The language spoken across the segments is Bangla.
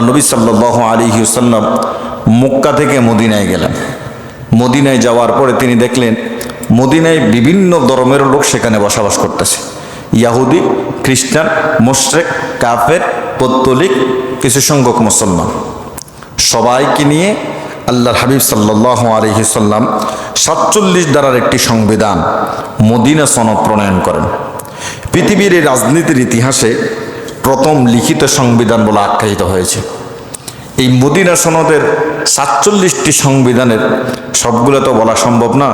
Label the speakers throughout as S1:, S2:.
S1: নবী সাল্লাহ আলী হুসাল্লাম মক্কা থেকে মদিনায় গেলেন। মদিনায় যাওয়ার পরে তিনি দেখলেন, মদিনায় বিভিন্ন ধর্মের লোক সেখানে বসবাস করতেছে। ইয়াহুদি, খ্রিস্টান, মোশরেক, কাফের, পত্তলিক, কিছু সংখ্যক মুসলমান। সবাইকে নিয়ে আল্লাহর হাবিব সাল্লাহ আলহিসাল্লাম সাতচল্লিশ দ্বারার একটি সংবিধান মদিনা সনদ প্রণয়ন করেন। পৃথিবীর এই রাজনীতির ইতিহাসে প্রথম লিখিত সংবিধান বলে আখ্যায়িত হয়েছে। এই মদিনা সনদের সাতচল্লিশটি সংবিধানের সবগুলো তো বলা সম্ভব না,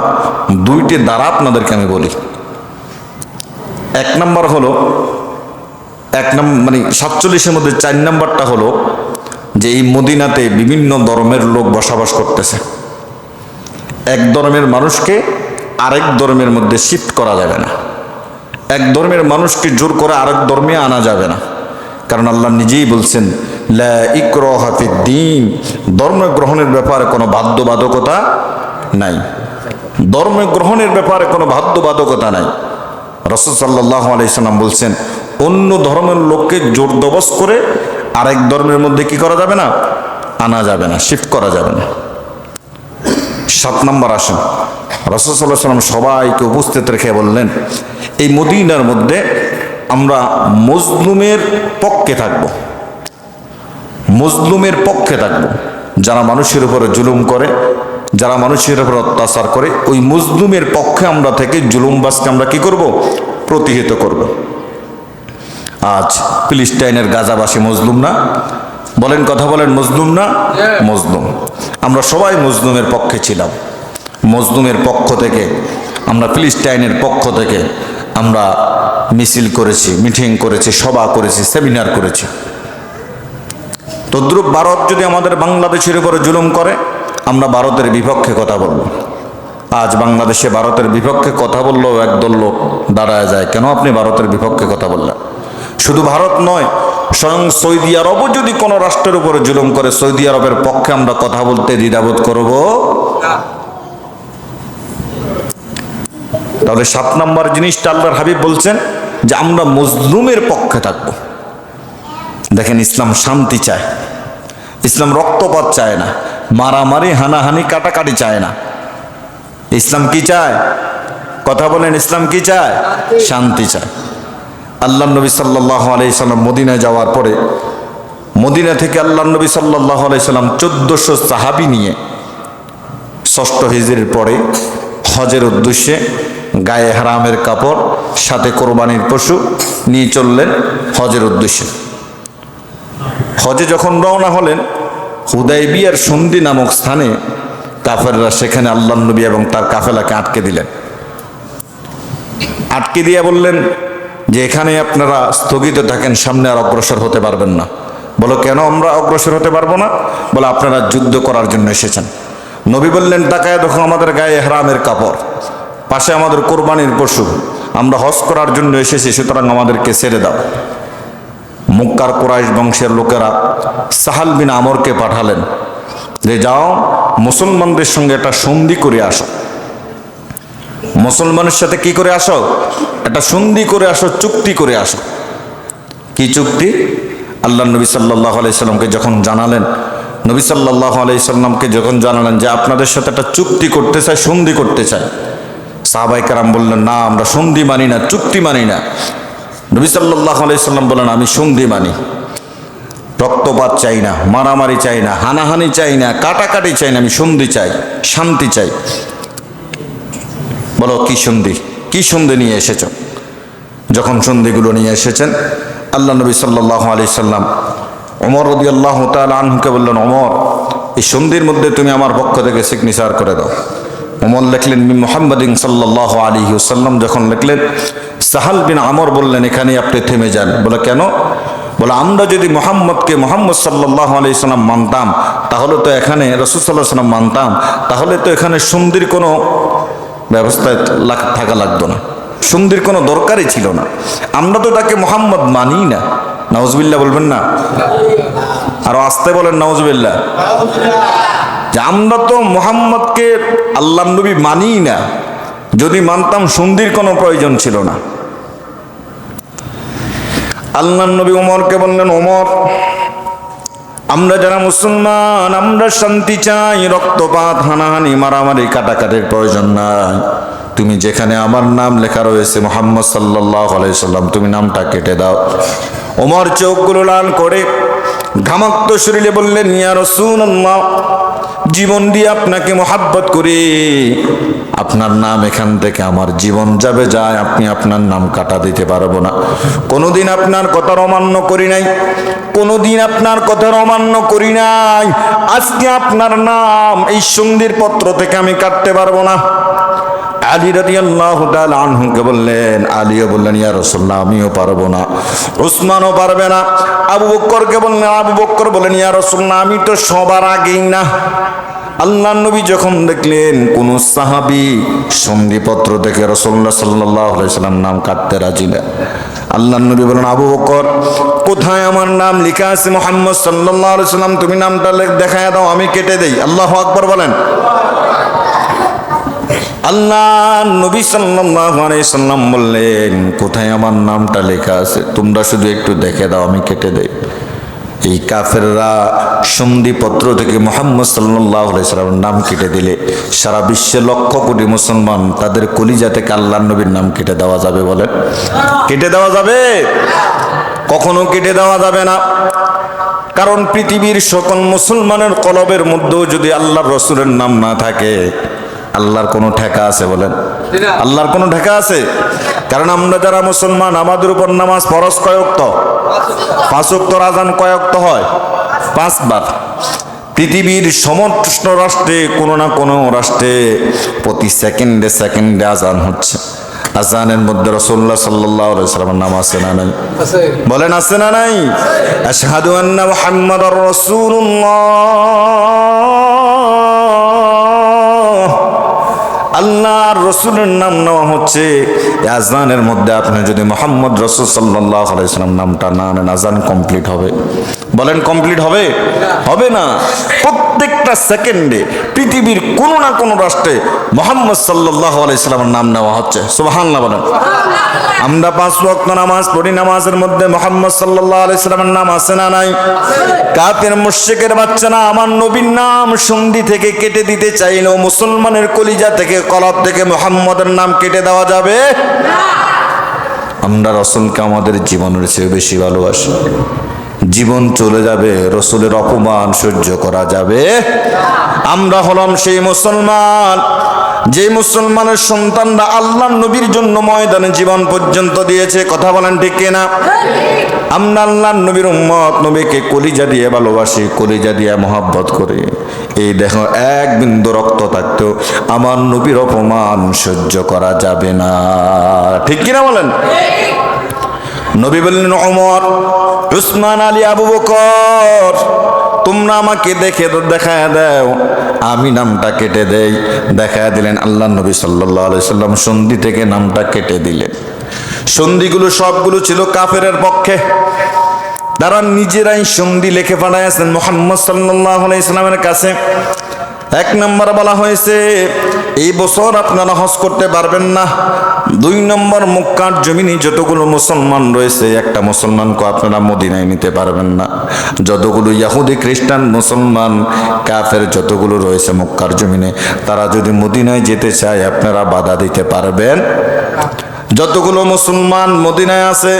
S1: দুইটি দ্বারা আপনাদেরকে আমি বলি। এক নম্বর হলো, এক নম্বর মানে সাতচল্লিশের মধ্যে চার নম্বরটা হলো যে এই মদিনাতে বিভিন্ন ধর্মের লোক বসবাস করতেছে। এক ধর্মের মানুষকে আরেক ধর্মের মধ্যে শিফট করা যাবে না। এক ধর্মের মানুষকে জোর করে আরেক ধর্মে আনা যাবে না। কারণ আল্লাহ নিজেই বলছেন ফিদ্দীন ধর্ম গ্রহণের ব্যাপারে কোনো বাধ্যবাধকতা নাই। ধর্ম গ্রহণের ব্যাপারে কোনো বাধ্যবাধকতা নাই। রসদ সাল্লাহ আলাইসাল্লাম বলছেন, অন্য ধর্মের লোককে জোর দবস করে আরেক ধর্মের মধ্যে কি করা যাবে না? আনা যাবে না শিফট করা যাবে না। সাত নম্বর আসেন। রসদ সাল্লাহ সাল্লাম সবাইকে উপস্থিত রেখে বললেন, এই মদিনার মধ্যে আমরা মজলুমের পক্ষে থাকব। মজলুমের পক্ষে থাকব। যারা মানুষের উপরে জুলুম করে যারা মানুষের উপর অত্যাচার করে ওই মজলুমের পক্ষে আমরা থেকে জুলুমবাসকে আমরা কি করব? প্রতিহিত করব। আজ ফিলিস্টাইনের গাজাবাসী মজলুম না? বলেন কথা বলেন মজলুম না? মজলুম। আমরা সবাই মজলুমের পক্ষে ছিলাম। মজলুমের পক্ষ থেকে আমরা ফিলিস্টাইনের পক্ষ থেকে আমরা মিছিল করেছে, মিটিং করেছে, সভা করেছে, সেমিনার করেছে। তদ্রুপ ভারত যদি আমাদের বাংলাদেশের উপরে জুলুম করে, আমরা ভারতের বিপক্ষে কথা বলব। আজ বাংলাদেশে ভারতের বিপক্ষে কথা বললেও একদল লোক দাঁড়ায় যায়, কেন আপনি ভারতের বিপক্ষে কথা বললেন? শুধু ভারত নয়, স্বয়ং সৌদি আরবও যদি কোনো রাষ্ট্রের উপরে জুলুম করে, সৌদি আরবের পক্ষে আমরা কথা বলতে দ্বিধাবোধ করব? তাহলে সাত নম্বর জিনিসটা আল্লাহর হাবিব বলছেন যে আমরা মজলুমের পক্ষে থাকব। দেখেন ইসলাম শান্তি চায়, ইসলাম রক্তপাত চায় না, মারামারি, হানাহানি, কাটাকাটি চায় না। ইসলাম কি চায়? কথা বলেন, ইসলাম কি চায়? শান্তি চায়। আল্লাহ নবী সাল্লাহ আলাইসাল্লাম মদিনায় যাওয়ার পরে, মদিনা থেকে আল্লাহ নবী সাল্লাহ আলাইসাল্লাম চোদ্দশো সাহাবি নিয়ে ষষ্ঠ হিজরির পরে হজের উদ্দেশ্যে গায়ে হারামের কাপড়, সাথে কোরবানির পশু নিয়ে চললেন হজের উদ্দেশ্যে। হজে যখন রওনা হলেন, হুদাইবিয়ার সন্ধি নামক স্থানে কাফেররা সেখানে আল্লাহ নবী এবং তার কাফেলাকে আটকে দিলেন। আটকে দিয়ে বললেন, যে এখানে আপনারা স্থগিত থাকেন, সামনে আর অগ্রসর হতে পারবেন না। বলো, কেন আমরা অগ্রসর হতে পারব না? বলে, আপনারা যুদ্ধ করার জন্য এসেছেন। নবী বললেন, তাকায় দেখো আমাদের গায়ে হারামের কাপড়। পাশে আমাদের কোরবানির পশু। আমরা হজ করার জন্য এসেছি, সুতরাং আমাদেরকে ছেড়ে দাও। মুক্কার কোরাইশ বংশের লোকেরা সাহাল বিন আমরকে পাঠালেন যে, যাও, মুসলমানদের সঙ্গে একটা সন্ধি করে আসো। মুসলমানের সাথে কি করে আসো? একটা সন্ধি করে আসো, চুক্তি করে আসো। কি চুক্তি? আল্লাহ নবী সাল্লাহ আলাইসাল্লামকে যখন জানালেন, নবী সাল্লাহ আলাইসাল্লামকে যখন জানালেন যে, আপনাদের সাথে একটা চুক্তি করতে চায় সন্ধি করতে চাই। সাহাবাই কারাম বললেন, না, আমরা সন্ধি মানি না, চুক্তি মানি না। নবী সাল্লাহ আলাইসাল্লাম বলেন, আমি সন্ধি মানি। রক্তপাত চাই না, মারামারি চাই না, হানাহানি চাই না, কাটাকাটি চাই না, আমি সন্ধি চাই, শান্তি চাই। বলো, কি সন্ধি? কি সন্ধি নিয়ে এসেছ? যখন সন্ধিগুলো নিয়ে এসেছেন, আল্লাহ নবী সাল্লাহ আলি সাল্লাম অমর রদি আল্লাহ তাল আনহুকে বললেন অমর এই সন্ধির মধ্যে তুমি আমার পক্ষ থেকে সিগনেচার করে দাও। অমর লেখলেন মোহাম্মদিন সাল্লাহ আলী সাল্লাম যখন লেখলেন, সাহাল বিন আমর বললেন এখানে আপনি থেমে যান। বলে, কেন? বলে, আমরা যদি মোহাম্মদকে মোহাম্মদ সাল্লাহ আলি সাল্লাম মানতাম, তাহলে তো এখানে রসুল সাল্লাহ সাল্লাম মানতাম। তাহলে তো এখানে সন্ধির কোনো ব্যবস্থায় থাকা লাগতো না। সন্ধির কোনো দরকারই ছিল না। আমরা তো তাকে মোহাম্মদ মানি না। নওয়াজবিল্লা বলবেন না? আরও আসতে বলেন নওয়াজবিল্লা যে আমরা তো মোহাম্মদকে আল্লাহ নবী মানি না। যদি মানতাম সন্ধির কোনো প্রয়োজন ছিল না। আল্লাহ নবী ওমরকে বললেন, ওমর, আমরা যারা মুসলমান, আমরা শান্তি চাই, রক্তপাত, হানাহানি, মারামারি, কাটাকাটির প্রয়োজন নাই। তুমি যেখানে আমার নাম লেখা রয়েছে মোহাম্মদ সাল্লাহ আলাইসাল্লাম তুমি নামটা কেটে দাও। ওমর চোখগুলো লাল করে ঘামাক্ত শরীরে বললেন, ইয়া রসুল্লাহ জীবন দিয়ে আপনাকে মোহাব্বত করি। আপনার নাম এখান থেকে আমার জীবন যাবে, যায়, আপনি আপনার নাম কাটা দিতে পারব না। কোনোদিন আপনার কথা অমান্য করি নাই, কোনোদিন আপনার কথা অমান্য করি নাই। আজকে আপনার নাম এই সন্ধির পত্র থেকে আমি কাটতে পারব না। আলী রাজি আল্লাহ আনহুকে বললেন, আলীও বললেন, ইয়া রসল্লাহ আমিও পারব না। উসমানও পারবে না। আবু বক্করকে বললেন, আবু বক্কর বললেন, ইয়া রসল্লাহ আমি তো সবার আগেই না। আল্লাহ নবী যখন দেখলেন, কোন সাহাবি সন্ধিপত্র দেখে রসল্লাহ সাল্লাহ সাল্লাম নাম কাটতে রাজি না। আল্লাহ নবী বলেন আবু বকর কোথায় আমার নাম লেখা আছে মোহাম্মদ সাল্লাহ সাল্লাম? তুমি নামটা দেখায় দাও, আমি কেটে দেই। আল্লাহ আকবর বলেন। আল্লাহ নবী সাল্লাল্লাহু আলাইহি সাল্লাম বললেন, কোথায় আমার নামটা লেখা আছে? তোমরা শুধু একটু দেখে দাও, আমি কেটে দেই। এই কাফেররা সন্ধিপত্র থেকে মোহাম্মদ সাল্লাহ সাল্লামের নাম কেটে দিলে, সারা বিশ্বে লক্ষ কোটি মুসলমান তাদের কলিজা থেকে আল্লাহ নবীর নাম কেটে দেওয়া যাবে বলেন। কেটে দেওয়া যাবে? কখনো কেটে দেওয়া যাবে না। কারণ পৃথিবীর সকল মুসলমানের কলবের মধ্যেও যদি আল্লাহর রসুলের নাম না থাকে আল্লাহর কোনো ঠেকা আছে বলেন। আল্লাহর কোনো ঠেকা আছে? কারণ আমরা যারা মুসলমান, আমাদের উপর নামাজ ফরজ কয়ক্ত? পাঁচ অক্ত আজান কয়ক্ত হয়? পাঁচবার। পৃথিবীর সমস্ত রাষ্ট্রে কোনো না কোনো রাষ্ট্রে প্রতি সেকেন্ডে সেকেন্ডে আজান হচ্ছে। আজানের মধ্যে রসল্লাহ সাল্লাহ সাল্লামের নাম আছে না নাই? বলেন, আছে না নাই? আশহাদু আন্না আল্লাহর রসুলের নাম নেওয়া হচ্ছে। আজানের মধ্যে আপনি যদি মোহাম্মদ রসুল সাল্লাহ আলাইসালাম নামটা না নেন, আজান কমপ্লিট হবে। বলেন কমপ্লিট হবে? হবে না। প্রত্যেকটা সেকেন্ডে পৃথিবীর কোনো না কোনো রাষ্ট্রে মোহাম্মদ সাল্লাহ আলাইসালামের নাম নেওয়া হচ্ছে। সুবাহান্লাহ বলেন। আমরা পাঁচ ওয়াক্ত নামাজ পড়ি, নামাজের মধ্যে মোহাম্মদ সাল্লাহ আলাইসালামের নাম আছে না নাই? কাপের বাচ্চা না, আমার নবীর নাম সন্ধি থেকে কেটে দিতে চাইলেও মুসলমানের কলিজা থেকে, কলব থেকে মোহাম্মদের নাম কেটে দেওয়া যাবে? আমরা রসুলকে আমাদের জীবনের চেয়ে বেশি ভালোবাসি। জীবন চলে যাবে, রসুলের অপমান সহ্য করা যাবে। আমরা হলাম সেই মুসলমান। যে মুসলমানের সন্তানরা আল্লাহ নবীর জন্য ময়দানে জীবন পর্যন্ত দিয়েছে, কথা বলেন ঠিক কিনা? আমরা আল্লাহ নবীর উম্মত, নবীকে কলিজা দিয়ে ভালোবাসি, কলিজা দিয়ে মহাব্বত করি। এই দেখো, এক বিন্দু রক্ত থাকতেও আমার নবীর অপমান সহ্য করা যাবে না। ঠিক কিনা বলেন? নবী বললেন অমর উসমান আলী, আবু বকর তোমরা আমাকে দেখে দেখায় দাও। আমি নামটা কেটে দেই। দেখায় দিলেন আল্লাহ নবী সাল্লাহ সাল্লাম। সন্ধি থেকে নামটা কেটে দিলেন। সন্ধিগুলো সবগুলো ছিল কাফেরের পক্ষে। তারা নিজেরাই সন্ধি লিখে পাঠাইয়াছেন মোহাম্মদ সাল্লাহ ইসলামের কাছে। এক নম্বর বলা হয়েছে এই বছর আপনারা হজ করতে পারবেন না। দুই নম্বর মক্কার জমিনে যতগুলো মুসলমান রয়েছে, একটা মুসলমানকে আপনারা মদিনায় নিতে পারবেন না। যতগুলো ইয়াহুদি খ্রিস্টান, মুসলমান, কাফের যতগুলো রয়েছে মক্কার জমিনে, তারা যদি মদিনায় যেতে চায়, আপনারা বাধা দিতে পারবেন। যতগুলো মুসলমান মদিনায় আছে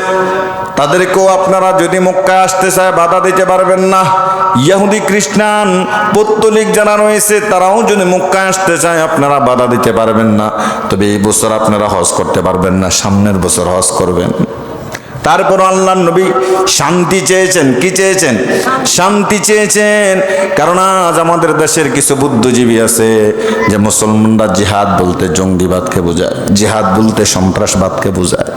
S1: তাদেরকেও আপনারা যদি মক্কায় আসতে চায় বাধা দিতে পারবেন না। ইয়াহুদি খ্রিস্টান পত্তলিক যারা রয়েছে, তারাও যদি মক্কায় আসতে চায়, আপনারা বাধা দিতে পারবেন না। তবে এই বছর আপনারা হজ করতে পারবেন না, সামনের বছর হজ করবেন। তারপর আল্লাহ নবী শান্তি চেয়েছেন, কি চেয়েছেন? শান্তি চেয়েছেন। কারণ আজ আমাদের দেশের কিছু বুদ্ধিজীবী আছে যে মুসলমানরা জিহাদ বলতে জঙ্গিবাদকে বোঝায়, জিহাদ বলতে সন্ত্রাসবাদকে বোঝায়।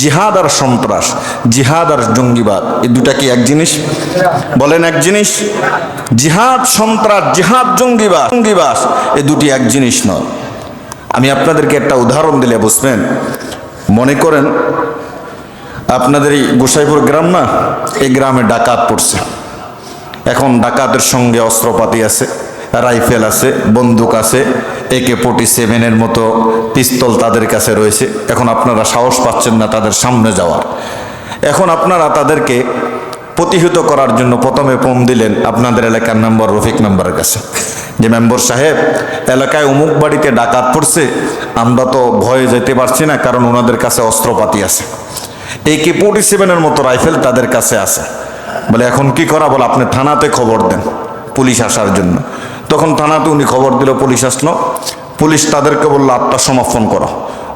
S1: জিহাদ আর সন্ত্রাস, জিহাদ আর জঙ্গিবাদ, এই দুটা কি এক জিনিস? বলেন এক জিনিস। জিহাদ, সন্ত্রাস, জিহাদ, জঙ্গিবাদ জঙ্গিবাস এই দুটি এক জিনিস নয়। আমি আপনাদেরকে একটা উদাহরণ দিলে বুঝবেন। মনে করেন আপনাদের এই গোসাইপুর গ্রাম না? এই গ্রামে ডাকাত পড়ছে। এখন ডাকাতের সঙ্গে অস্ত্রপাতি আছে, রাইফেল আছে, বন্দুক আছে একে ফোর্টি সেভেনের মতো পিস্তল তাদের কাছে রয়েছে। এখন আপনারা সাহস পাচ্ছেন না তাদের সামনে যাওয়ার। এখন আপনারা তাদেরকে প্রতিহিত করার জন্য প্রথমে ফোন দিলেন আপনাদের এলাকার মেম্বার রফিক মেম্বারের কাছে। যে মেম্বর সাহেব, এলাকায় অমুক বাড়িতে ডাকাত পড়ছে, আমরা তো ভয়ে যেতে পারছি না কারণ ওনাদের কাছে অস্ত্রপাতি আছে। এই কে ফোর্টি সেভেনের মতো রাইফেল তাদের কাছে আছে। বলে, এখন কি করা? বলে, আপনি থানাতে খবর দেন পুলিশ আসার জন্য। তখন থানাতে উনি খবর দিল, পুলিশ আসলো। পুলিশ তাদেরকে বলল, আত্মসমর্পণ করো।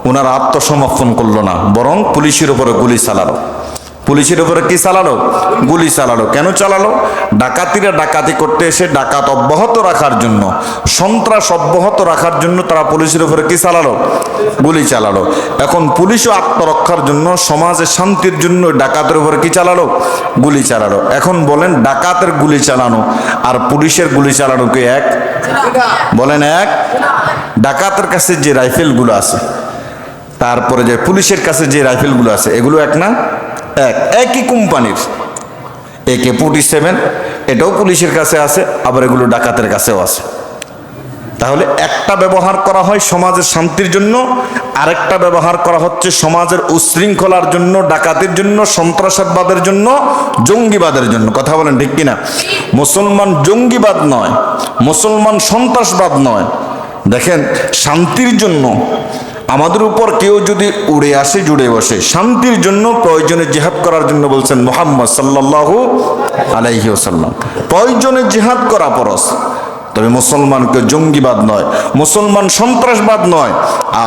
S1: ওনারা আত্মসমর্পণ করল না, বরং পুলিশের উপরে গুলি চালালো। পুলিশের উপরে কি চালালো? গুলি চালালো। কেন চালালো? ডাকাতিরা ডাকাতি করতে এসে ডাকাত অব্যাহত রাখার জন্য, সন্ত্রাস অব্যাহত রাখার জন্য তারা পুলিশের উপরে কি চালালো? গুলি চালালো। এখন পুলিশও আত্মরক্ষার জন্য, সমাজে শান্তির জন্য ডাকাতের উপরে কি চালালো? গুলি চালালো। এখন বলেন ডাকাতের গুলি চালানো আর পুলিশের গুলি চালানো কি এক? বলেন এক। ডাকাতের কাছে যে রাইফেলগুলো আছে তারপরে যে পুলিশের কাছে যে রাইফেলগুলো আছে, এগুলো এক না? এক। একই কোম্পানির। একে ফোর্টি সেভেন এটাও পুলিশের কাছে আছে, আবার এগুলো ডাকাতের কাছেও আছে। তাহলে একটা ব্যবহার করা হয় সমাজের শান্তির জন্য, আরেকটা ব্যবহার করা হচ্ছে সমাজের উশৃঙ্খলার জন্য, ডাকাতির জন্য, সন্ত্রাসবাদের জন্য, জঙ্গিবাদের জন্য। কথা বলেন ঠিক কিনা? মুসলমান জঙ্গিবাদ নয়, মুসলমান সন্ত্রাসবাদ নয়। দেখেন, শান্তির জন্য আমাদের উপর কেউ যদি উড়ে আসে, জুড়ে বসে, শান্তির জন্য প্রয়োজনে জেহাদ করার জন্য বলছেন মোহাম্মদ সাল্লাল্লাহু আলাইহি ওসাল্লাম প্রয়োজনে জেহাদ করা পরস তবে মুসলমানকে জঙ্গিবাদ নয়, মুসলমান সন্ত্রাসবাদ নয়।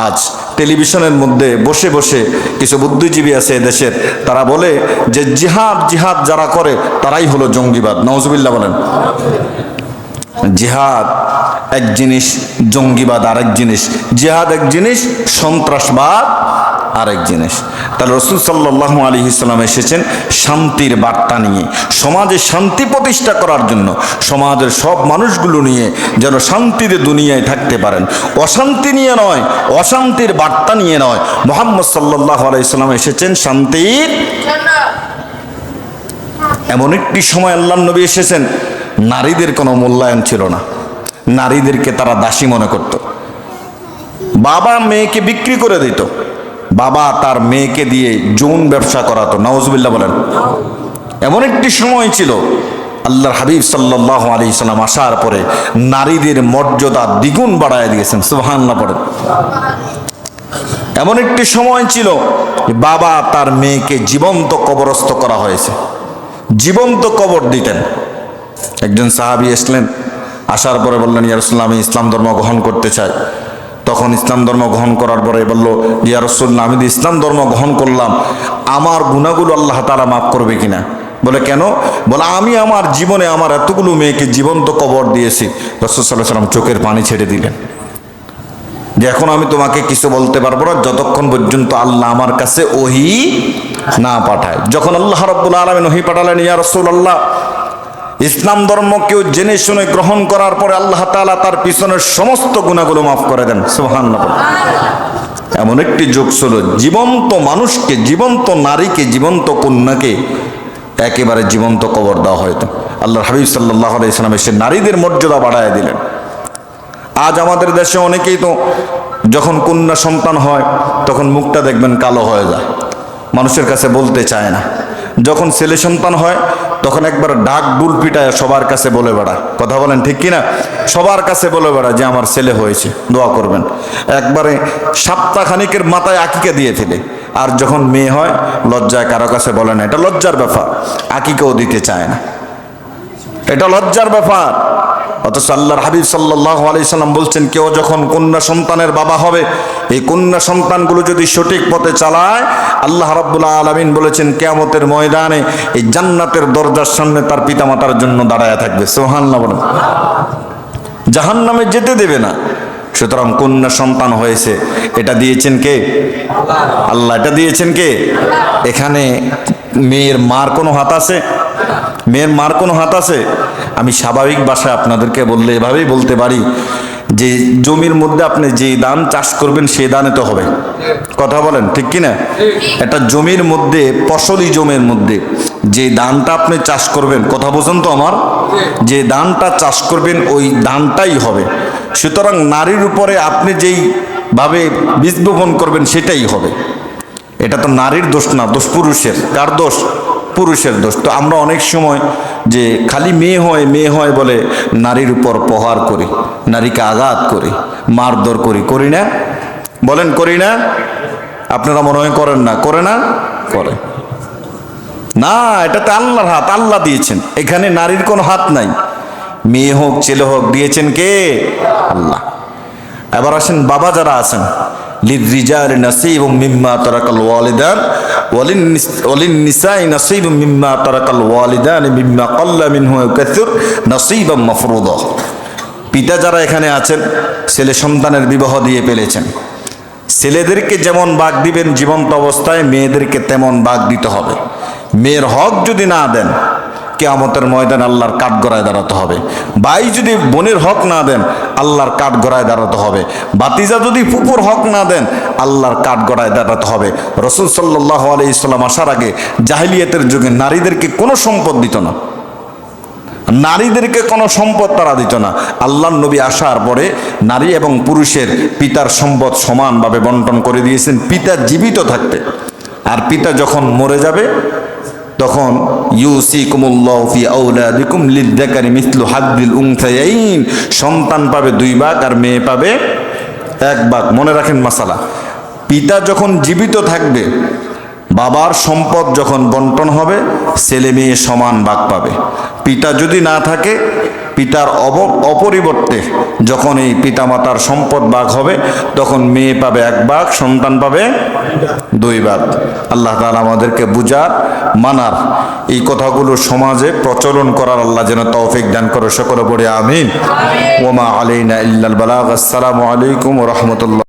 S1: আজ টেলিভিশনের মধ্যে বসে বসে কিছু বুদ্ধিজীবী আছে দেশের তারা বলে যে জিহাদ জিহাদ যারা করে, তারাই হলো জঙ্গিবাদ। নওয়াজবিল্লা বলেন। জিহাদ এক জিনিস, জঙ্গিবাদ আরেক জিনিস। জিহাদ এক জিনিস, সন্ত্রাসবাদ আরেক জিনিস। তাহলে রসুল সাল্লাহ আলী ইসলাম এসেছেন শান্তির বার্তা নিয়ে, সমাজে শান্তি প্রতিষ্ঠা করার জন্য, সমাজের সব মানুষগুলো নিয়ে যেন শান্তিতে দুনিয়ায় থাকতে পারেন। অশান্তি নিয়ে নয়, অশান্তির বার্তা নিয়ে নয়। মোহাম্মদ সাল্লাহ আলাইসাল্লাম এসেছেন শান্তির। এমন একটি সময় আল্লাহ নবী এসেছেন নারীদের কোনো মূল্যায়ন ছিল না। নারীদেরকে তারা দাসী মনে করত। বাবা মেয়েকে বিক্রি করে দিত। বাবা তার মেয়েকে দিয়ে যৌন ব্যবসা করাতো। নওয়াজবিল্লা বলেন। এমন একটি সময় ছিল, আল্লাহর হাবিব সাল্লাহ আলী সাল্লাম আসার পরে নারীদের মর্যাদা দ্বিগুণ বাড়ায় দিয়েছেন। সুবহানাল্লাহ পড়েন। এমন একটি সময় ছিল, বাবা তার মেয়েকে জীবন্ত কবরস্থ করা হয়েছে। জীবন্ত কবর দিতেন। একজন সাহাবি এসলেন আসার পরে বললেন ইয়ারসুল্লাহ আমি ইসলাম ধর্ম গ্রহণ করতে চাই। তখন ইসলাম ধর্ম গ্রহণ করার পরে বলল, ইয়া রসুল্লাহ আমি ইসলাম ধর্ম গ্রহণ করলাম, আমার গুণাগুলো আল্লাহ তালা মাফ করবে কিনা? বলে, কেন? বলে, আমি আমার জীবনে আমার এতগুলো মেয়েকে জীবন্ত কবর দিয়েছি। রসুল সাল্লাম চোখের পানি ছেড়ে দিলেন। যে, এখন আমি তোমাকে কিছু বলতে পারব না, যতক্ষণ পর্যন্ত আল্লাহ আমার কাছে ওহি না পাঠায়। যখন আল্লাহ রব্বুল আলমিন ওহি পাঠালেন, ইয়া রসুল আল্লাহ ইসলাম ধর্ম কেউ জেনে শুনে গ্রহণ করার পরে আল্লাহ তাআলা তার পিছনের সমস্ত গুণাগুলো মাফ করে দেন। সুহান এমন একটি যুগ ছিল, জীবন্ত মানুষকে, জীবন্ত নারীকে, জীবন্ত কন্যাকে একেবারে জীবন্ত কবর দেওয়া হয়তো। আল্লাহ হাবিব সাল্লাহ ইসলাম এসে নারীদের মর্যাদা বাড়ায় দিলেন। আজ আমাদের দেশে অনেকেই তো যখন কন্যা সন্তান হয়, তখন মুখটা দেখবেন কালো হয়ে যায়। মানুষের কাছে বলতে চায় না। যখন ছেলে সন্তান হয় তখন একবার ডাক ডুল পিটায় সবার কাছে বলে বেড়া। কথা বলেন ঠিক কিনা? সবার কাছে বলে বেড়া যে আমার ছেলে হয়েছে, দোয়া করবেন। একবারে সপ্তাহখানিকের মাথায় আকিকা দিয়ে ফেলে। আর যখন মেয়ে হয়, লজ্জায় কারও কাছে বলে না। এটা লজ্জার ব্যাপার। আকিকেও দিতে চায় না। এটা লজ্জার ব্যাপার। অথচ আল্লাহর হাবিব সাল্লাহ আলাইসাল্লাম বলছেন, কেউ যখন কন্যা সন্তানের বাবা হবে, এই কন্যা সন্তানগুলো যদি সঠিক পথে চালায়, আল্লাহ রাব্বুল্লাহ আলমিন বলেছেন, কেয়ামতের ময়দানে এই জান্নাতের দরজার সামনে তার পিতামাতার জন্য দাঁড়ায় থাকবে। সোহান্না বলেন। জাহান নামে যেতে দেবে না। সুতরাং কন্যা সন্তান হয়েছে। এটা দিয়েছেন কে? আল্লাহ, এটা দিয়েছেন কে? এখানে মেয়ের মার কোনো হাত আছে? মেয়ের মার কোনো হাত আছে? আমি স্বাভাবিক ভাষায় আপনাদেরকে বললে এভাবেই বলতে পারি যে জমির মধ্যে আপনি যে ধান চাষ করবেন সেই দানে তো হবে। কথা বলেন, ঠিক কি না একটা জমির মধ্যে, ফসলি জমির মধ্যে যে ধানটা আপনি চাষ করবেন, কথা বোঝেন তো আমার? যে ধানটা চাষ করবেন, ওই ধানটাই হবে। সুতরাং নারীর উপরে আপনি যেই ভাবে বীজ বপন করবেন, সেটাই হবে। এটা তো নারীর দোষ না, দোষ পুরুষের। কার দোষ? পুরুষের দোষ। তো আমরা অনেক সময় যে খালি মেয়ে হয় মেয়ে হয় বলে নারীর উপর প্রহার করি, নারীকে আঘাত করি, মারধর করি করি না? বলেন করি না? আপনারা মনে হয় করেন না, করে না? করে। না এটাতে আল্লাহর হাত, আল্লাহ দিয়েছেন। এখানে নারীর কোনো হাত নাই। মেয়ে হোক, ছেলে হোক, দিয়েছেন কে? আল্লাহ। এবার আসেন বাবা যারা আছেন লিরিজাল নাসিব মিম্মা তারাকাল ওয়ালিদান মিম্মা তারাকাল মিম্মা কল্লা পিতা যারা এখানে আছেন, ছেলে সন্তানের বিবাহ দিয়ে পেলেছেন ছেলেদেরকে যেমন বাঘ দিবেন জীবন্ত অবস্থায়, মেয়েদেরকে তেমন বাঘ দিতে হবে। মেয়ের হক যদি না দেন কেয়ামতের ময়দান আল্লাহর কাঠ গড়ায় দাঁড়াতে হবে। ভাই যদি বোনের হক না দেন, আল্লাহর কাঠ গড়ায় দাঁড়াতে হবে। বাতিজা যদি ফুপুর হক না দেন, আল্লাহর কাঠ গড়ায় দাঁড়াতে হবে। রসুল সাল্লাহ আলি আসার আগে জাহিলিয়াতের যুগে নারীদেরকে কোনো সম্পদ দিত না। নারীদেরকে কোনো সম্পদ তারা দিত না। আল্লাহ নবী আসার পরে নারী এবং পুরুষের পিতার সম্পদ সমানভাবে বন্টন করে দিয়েছেন। পিতা জীবিত থাকতে। আর পিতা যখন মরে যাবে তখন ইউসি কুমুল্লাহ ফি আউলাদিকুম লিদ্দাকারি মিথলু হাদ্দিল উনসায়াইন। সন্তান পাবে দুই ভাগ আর মেয়ে পাবে এক ভাগ। মনে রাখেন মাসালা। পিতা যখন জীবিত থাকবে, বাবার সম্পদ যখন বন্টন হবে, ছেলে মেয়ে সমান ভাগ পাবে। পিতা যদি না থাকে পিতার অব, অপরিবর্তে যখন এই পিতামাতার সম্পদ বাঘ হবে, তখন মেয়ে পাবে এক বাঘ, সন্তান পাবে দুই বাঘ। আল্লাহ তালা আমাদেরকে বুঝার, মানার এই কথাগুলো সমাজে প্রচলন করার আল্লাহ যেন তৌফিক দান করে সকলে পড়ে আমিন। ওমা আলীনা ইল্লাল বালাগ। আসসালামু আলাইকুম রহমতুল্লাহ রাহমাতুল্লাহ।